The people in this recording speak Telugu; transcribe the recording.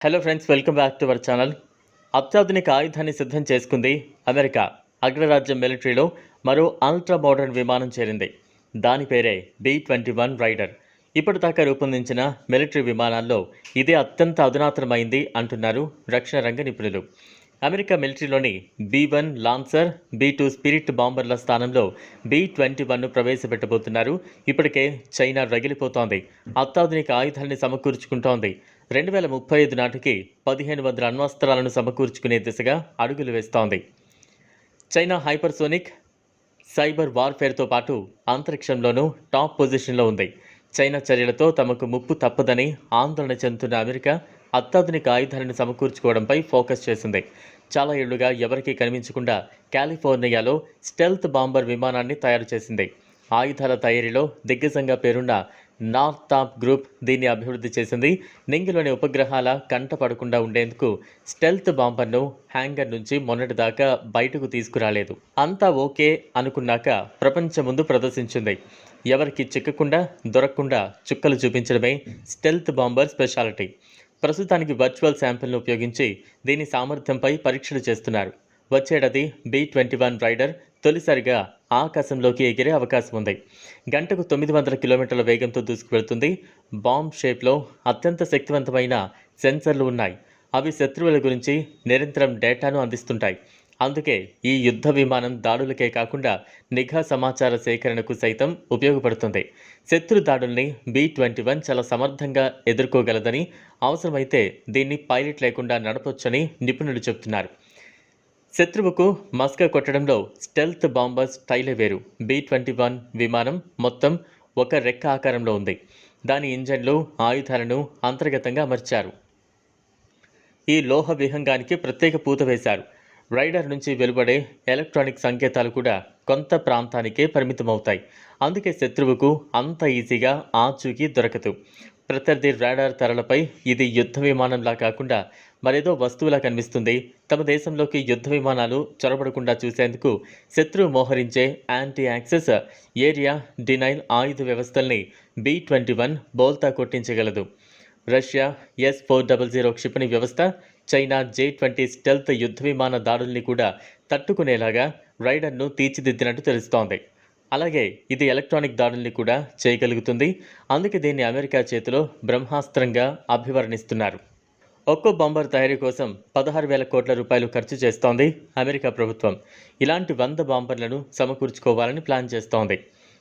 Hello friends welcome back to our channel అత్యాధునిక ఆయుధాన్ని సిద్ధం చేసుకుంది అమెరికా. అగ్రరాజ్యం మిలిటరీలో మరో అల్ట్రా మోడర్న్ విమానం చేరింది. దాని పేరే బి ట్వంటీ వన్ రైడర్ ఇప్పటిదాకా రూపొందించిన మిలిటరీ విమానాల్లో ఇదే అత్యంత అధునాతనమైంది అంటున్నారు రక్షణ రంగ నిపుణులు. America మిలిటరీలోని B one Lancer B two Spirit బాంబర్ల స్థానంలో బీ ట్వంటీ వన్ను ప్రవేశపెట్టబోతున్నారు. ఇప్పటికే చైనా రగిలిపోతోంది. అత్యాధునిక ఆయుధాన్ని సమకూర్చుకుంటోంది. రెండు వేల ముప్పై ఐదు నాటికి పదిహేను వందల అణ్వస్త్రాలను సమకూర్చుకునే దిశగా అడుగులు వేస్తోంది. చైనా హైపర్సోనిక్ సైబర్ వార్ఫేర్తో పాటు అంతరిక్షంలోనూ టాప్ పొజిషన్లో ఉంది. చైనా చర్యలతో తమకు ముప్పు తప్పదని ఆందోళన చెందుతున్న అమెరికా అత్యాధునిక ఆయుధాలను సమకూర్చుకోవడంపై ఫోకస్ చేసింది. చాలా ఏళ్ళుగా ఎవరికీ కనిపించకుండా కాలిఫోర్నియాలో స్టెల్త్ బాంబర్ విమానాన్ని తయారు చేసింది. ఆయుధాల తయారీలో దిగ్గజంగా పేరున్న నార్త్ టాప్ గ్రూప్ దీన్ని అభివృద్ధి చేసింది. నింగిలోని ఉపగ్రహాల కంట పడకుండా ఉండేందుకు స్టెల్త్ బాంబర్ను హ్యాంగర్ నుంచి మొన్నటిదాకా బయటకు తీసుకురాలేదు. అంతా ఓకే అనుకున్నాక ప్రపంచం ముందు ప్రదర్శించింది. ఎవరికి చిక్కకుండా దొరకకుండా చుక్కలు చూపించడమే స్టెల్త్ బాంబర్ స్పెషాలిటీ. ప్రస్తుతానికి వర్చువల్ శాంపిల్ను ఉపయోగించి దీని సామర్థ్యంపై పరీక్షలు చేస్తున్నారు. వచ్చేటది బి ట్వంటీ వన్ రైడర్ తొలిసారిగా ఆకాశంలోకి ఎగిరే అవకాశం ఉంది. గంటకు తొమ్మిది వందల కిలోమీటర్ల వేగంతో దూసుకువెళ్తుంది. బాంబ్ షేప్లో అత్యంత శక్తివంతమైన సెన్సర్లు ఉన్నాయి. అవి శత్రువుల గురించి నిరంతరం డేటాను అందిస్తుంటాయి. అందుకే ఈ యుద్ధ విమానం దాడులకే కాకుండా నిఘా సమాచార సేకరణకు సైతం ఉపయోగపడుతుంది. శత్రు దాడుల్ని బి ట్వంటీ వన్ చాలా సమర్థంగా ఎదుర్కోగలదని అవసరమైతే దీన్ని పైలట్ లేకుండా నడపొచ్చని నిపుణులు చెబుతున్నారు. శత్రువుకు మస్క కొట్టడంలో స్టెల్త్ బాంబర్స్ స్టైలే వేరు. బి ట్వంటీ వన్ విమానం మొత్తం ఒక రెక్క ఆకారంలో ఉంది. దాని ఇంజన్లు ఆయుధాలను అంతర్గతంగా అమర్చారు. ఈ లోహ విహంగానికి ప్రత్యేక పూత వేశారు. రైడర్ నుంచి వెలువడే ఎలక్ట్రానిక్ సంకేతాలు కూడా కొంత ప్రాంతానికే పరిమితమవుతాయి. అందుకే శత్రువుకు అంత ఈజీగా ఆచూకీ దొరకదు. ప్రత్యర్థి రాడార్ తరలపై ఇది యుద్ధ విమానంలా కాకుండా మరేదో వస్తువులా కనిపిస్తుంది. తమ దేశంలోకి యుద్ధ విమానాలు చొరబడకుండా చూసేందుకు శత్రువు మోహరించే యాంటీ యాక్సెస్ ఏరియా డినైల్ ఆయుధ వ్యవస్థల్ని బి ట్వంటీ వన్ బోల్తా కొట్టించగలదు. Russia S four double zero క్షిపణి వ్యవస్థ చైనా జే ట్వంటీ స్టెల్త్ యుద్ధ విమాన దాడుల్ని కూడా తట్టుకునేలాగా రైడర్ను తీర్చిదిద్దినట్టు తెలుస్తోంది. అలాగే ఇది ఎలక్ట్రానిక్ దాడుల్ని కూడా చేయగలుగుతుంది. అందుకే దీన్ని అమెరికా చేతిలో బ్రహ్మాస్త్రంగా అభివర్ణిస్తున్నారు. ఒక్కో బాంబర్ తయారీ కోసం పదహారు వేల కోట్ల రూపాయలు ఖర్చు చేస్తోంది అమెరికా ప్రభుత్వం. ఇలాంటి వంద బాంబర్లను సమకూర్చుకోవాలని ప్లాన్ చేస్తోంది.